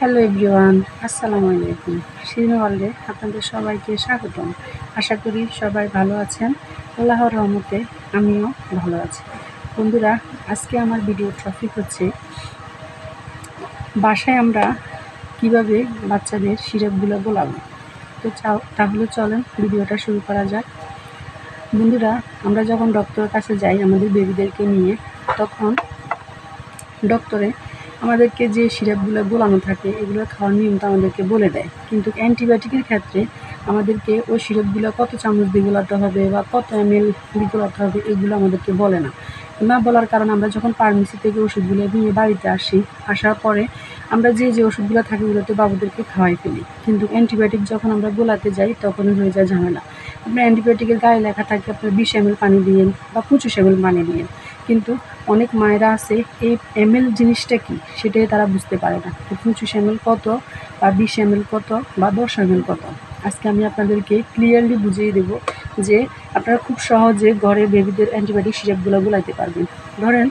Hello everyone, আসসালামু আলাইকুম। শিরিনা ওয়ার্ল্ডে আপনাদের সবাইকে স্বাগতম। আশা করি সবাই ভালো আছেন। আল্লাহর রহমতে আমিও ভালো আছি। বন্ধুরা, আজকে আমার ভিডিও টপিক হচ্ছে, বাসায় আমরা কীভাবে বাচ্চাদের সিরাপগুলো গোলাবো? তো তাহলে চলেন ভিডিওটা শুরু করা যাক। বন্ধুরা, আমরা যখন ডক্টরের কাছে যাই আমাদের বেবিদেরকে নিয়ে, তখন ডক্টরে আমাদেরকে যে সিরাপগুলো গোলানো থাকে, এগুলো খাওয়ার নিয়মটা আমাদেরকে বলে দেয়। কিন্তু অ্যান্টিবায়োটিকের ক্ষেত্রে আমাদেরকে ওই সিরাপগুলো কত চামচ দিয়ে গোলাতে হবে বা কত এম এল দিয়ে গোলাতে হবে, এগুলো আমাদেরকে বলে না। না বলার কারণে আমরা যখন ফার্মেসি থেকে ওষুধগুলো নিয়ে বাড়িতে আসি, আসার পরে আমরা যে যে ওষুধগুলো থাকে ওগুলোতে বাবুদেরকে খাওয়াই ফেলি। কিন্তু অ্যান্টিবায়োটিক যখন আমরা গোলাতে যাই, তখনই হয়ে যায় ঝামেলা। আপনার অ্যান্টিবায়োটিকের গায়ে লেখা থাকে, আপনার বিশ এম পানি দিয়েন বা পঁচিশ এম পানি কিন্তু অনেক মায়েরা আছে, এই এম জিনিসটা কি? সেটাই তারা বুঝতে পারে না। পঁচিশ এম কত বা বিশ এম কত বা দশ এম কত? আজকে আমি আপনাদেরকে ক্লিয়ারলি বুঝিয়ে দেব যে আপনারা খুব সহজে ঘরে বেবিদের অ্যান্টিবায়োটিক সিরাপগুলো গুলাইতে পারবেন। ধরেন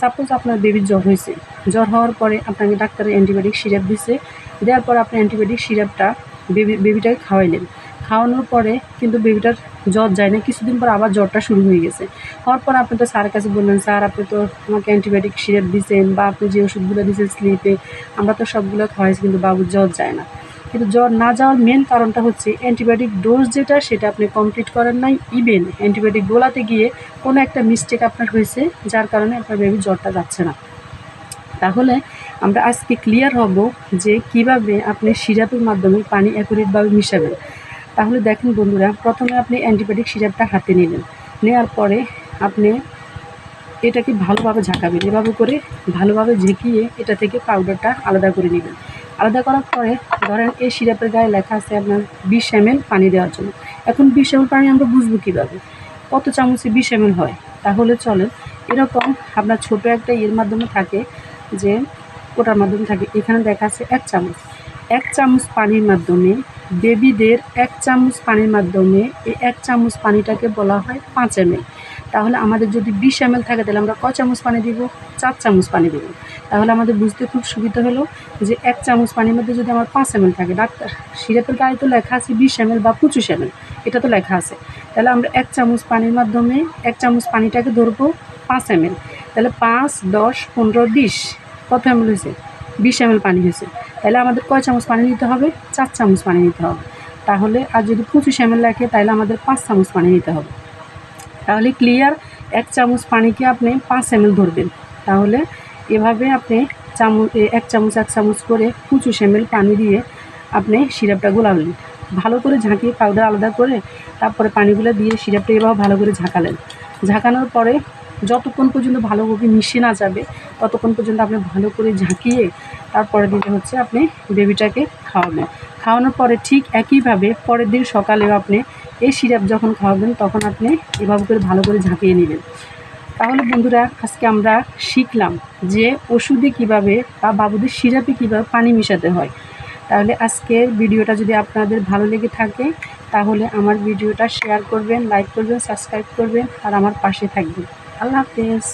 সাপোজ আপনার বেবির জ্বর হয়েছে। জ্বর হওয়ার পরে আপনাকে ডাক্তারের অ্যান্টিবায়োটিক সিরাপ দিছে। দেওয়ার পর আপনি অ্যান্টিবায়োটিক সিরাপটা বেবি বেবিটাকে খাওয়াইলেন। খাওয়ানোর পরে কিন্তু বেবিটার জ্বর যায় না। কিছুদিন পর আবার জ্বরটা শুরু হয়ে গেছে। হওয়ার পর আপনি তো স্যারের কাছে বললেন, স্যার, আপনি তো আমাকে অ্যান্টিবায়োটিক সিরাপ দিয়েছেন বা আপনি যে ওষুধগুলো দিয়েছেন স্লিপে আমরা তো সবগুলো খাওয়াইছি, কিন্তু বাবুর জ্বর যায় না। কিন্তু জ্বর না যাওয়ার মেন কারণটা হচ্ছে অ্যান্টিবায়োটিক ডোজ যেটা, সেটা আপনি কমপ্লিট করেন নাই। ইভেন অ্যান্টিবায়োটিক গোলাতে গিয়ে কোনো একটা মিস্টেক আপনার হয়েছে, যার কারণে আপনার বেবির জ্বরটা যাচ্ছে না। তাহলে আমরা আজকে ক্লিয়ার হব যে কীভাবে আপনি সিরাপের মাধ্যমে পানি অ্যাকুরেটভাবে মিশাবেন। তাহলে দেখেন বন্ধুরা, প্রথমে আপনি অ্যান্টিবায়োটিক সিরাপটা হাতে নিলেন নেওয়ার পরে আপনি এটাকে ভালোভাবে ঝাঁকাবেন। এভাবে করে ভালোভাবে ঝেঁকিয়ে এটা থেকে পাউডারটা আলাদা করে নেবেন। আলাদা করার পরে ধরেন এই সিরাপের গায়ে লেখা আছে আপনার বিশ এম পানি দেওয়ার জন্য। এখন বিশ এম পানি আমরা বুঝব কীভাবে? কত চামচে বিশ এম হয়? তাহলে চলে এরকম আপনার ছোট একটা ইয়ের মাধ্যমে থাকে যে ওটার মাধ্যমে থাকে। এখানে দেখা আছে এক চামচ। এক চামচ পানির মাধ্যমে বেবিদের এক চামচ পানির মাধ্যমে এই এক চামচ পানিটাকে বলা হয় পাঁচ এম তাহলে আমাদের যদি বিশ এম থাকে, তাহলে আমরা ক চামচ পানি দিব? চার চামচ পানি দেবো। তাহলে আমাদের বুঝতে খুব সুবিধা হলো যে এক চামচ পানির মধ্যে যদি আমার পাঁচ এম থাকে, ডাক্তার সিরাপের গায়ে তো লেখা আছে বিশ এম বা পঁচিশ এম এটা তো লেখা আছে। তাহলে আমরা এক চামচ পানির মাধ্যমে এক চামচ পানিটাকে ধরবো পাঁচ এম তাহলে পাঁচ, দশ, পনেরো, বিশ, কত এম হয়েছে? বিশ এম পানি হয়েছে। তাহলে আমাদের কয় চামচ পানি নিতে হবে? চার চামচ পানি নিতে হবে। তাহলে আর যদি পঁচিশ এম রাখে তাহলে আমাদের পাঁচ চামচ পানি নিতে হবে। তাহলে ক্লিয়ার এক চামচ পানিকে আপনি পাঁচ এম ধরবেন। তাহলে এভাবে আপনি চামচ এক চামচ এক চামচ করে পঁচিশ এম পানি দিয়ে আপনি সিরাপটা গোলাবেন ভালো করে ঝাঁকিয়ে পাউডার আলাদা করে তারপরে পানিগুলো দিয়ে সিরাপটা এভাবে ভালো করে ঝাঁকালেন। ঝাঁকানোর পরে যতক্ষণ পর্যন্ত ভালোভাবে মিশে না যাবে, ততক্ষণ পর্যন্ত আপনি ভালো করে ঝাঁকিয়ে তারপরে দিতে হচ্ছে আপনি বেবিটাকে খাওয়াবেন খাওয়ানোর পরে ঠিক একইভাবে পরের দিন সকালেও আপনি এই সিরাপ যখন খাওয়াবেন, তখন আপনি এভাবে করে ভালো করে ঝাঁকিয়ে নেবেন। তাহলে বন্ধুরা, আজকে আমরা শিখলাম যে ওষুধে কীভাবে বা বাবুদের সিরাপে কীভাবে পানি মিশাতে হয়। তাহলে আজকের ভিডিওটা যদি আপনাদের ভালো লেগে থাকে, তাহলে আমার ভিডিওটা শেয়ার করবেন, লাইক করবেন, সাবস্ক্রাইব করবেন, আর আমার পাশে থাকবেন। আল্লাহ হাফেজ।